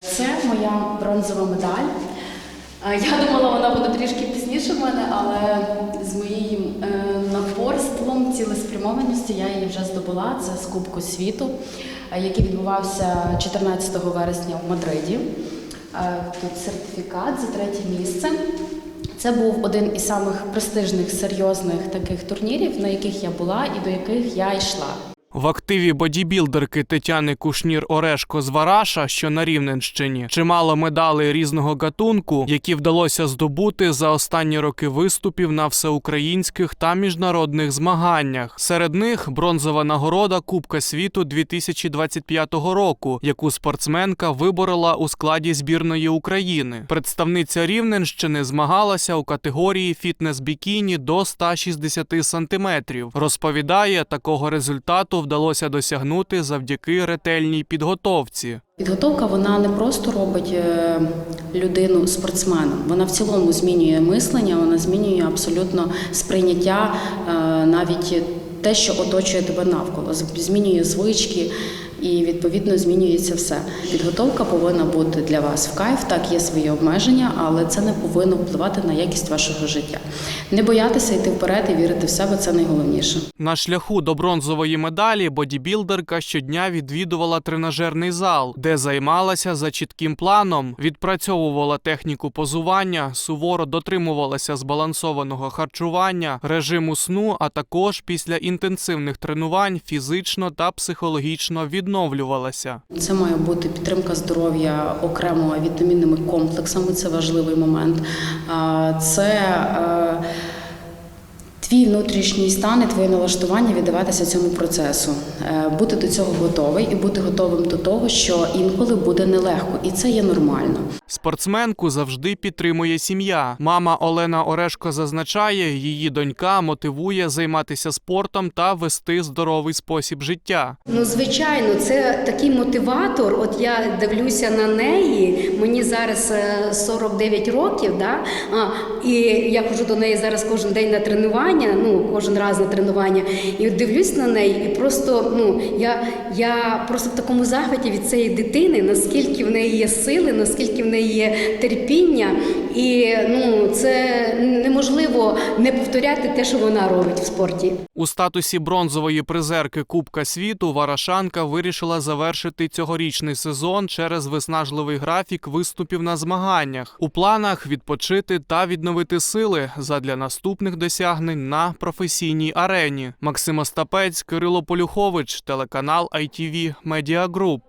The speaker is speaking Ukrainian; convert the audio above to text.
Це моя бронзова медаль. Е, Я думала, вона буде трішки пізніше в мене, але з моїм е, напорством, цілеспрямованістю я її вже здобула. Це з Кубку світу, е, який відбувався 14 вересня в Мадриді. Тут сертифікат за третє місце. Це був один із самих престижних, серйозних таких турнірів, на яких я була і до яких я йшла. В активі бодібілдерки Тетяни Кушнір Орешко з Вараша, що на Рівненщині, чимало медалей різного гатунку, які вдалося здобути за останні роки виступів на всеукраїнських та міжнародних змаганнях. Серед них бронзова нагорода Кубка світу 2025 року, яку спортсменка виборола у складі збірної України. Представниця Рівненщини змагалася у категорії фітнес-бікіні до 160 сантиметрів. Розповідає, такого результату вдалося досягнути завдяки ретельній підготовці. Підготовка вона не просто робить е, людину спортсменом, вона в цілому змінює мислення, вона змінює абсолютно сприйняття, е, навіть те, що оточує тебе навколо, змінює звички. І відповідно змінюється все. Підготовка повинна бути для вас в кайф. Так є свої обмеження, але це не повинно впливати на якість вашого життя. Не боятися йти вперед і вірити в себе це найголовніше. На шляху до бронзової медалі бодібілдерка щодня відвідувала тренажерний зал, де займалася за чітким планом, відпрацьовувала техніку позування, суворо дотримувалася збалансованого харчування, режиму сну, а також після інтенсивних тренувань фізично та психологічно відновлювалася. Це має бути підтримка здоров'я окремо вітамінними комплексами. Це важливий момент. Це е, твій внутрішній стан і твоє налаштування віддаватися цьому процесу, Е, бути до цього готовий і бути готовим до того, що інколи буде нелегко, і це є нормально. Спортсменку завжди підтримує сім'я. Мама Олена Орешко зазначає, її донька мотивує займатися спортом та вести здоровий спосіб життя. Ну, звичайно, це такий мотиватор. От я дивлюся на неї. Мені зараз е, 49 років, да? а, і я ходжу до неї зараз кожен день на тренування, ну кожен раз на тренування. І дивлюсь на неї, і просто ну я, я просто в такому захваті від цієї дитини, наскільки в неї є сили, наскільки в неї є терпіння, і ну це неможливо не повторяти те, що вона робить в спорті. У статусі бронзової призерки Кубка світу Варашанка вирішила завершити цьогорічний сезон через виснажливий графік виступів на змаганнях. У планах відпочити та відновити сили задля наступних досягнень на професійній арені. Максим Остапець, Кирило Полюхович, телеканал ITV Media Group.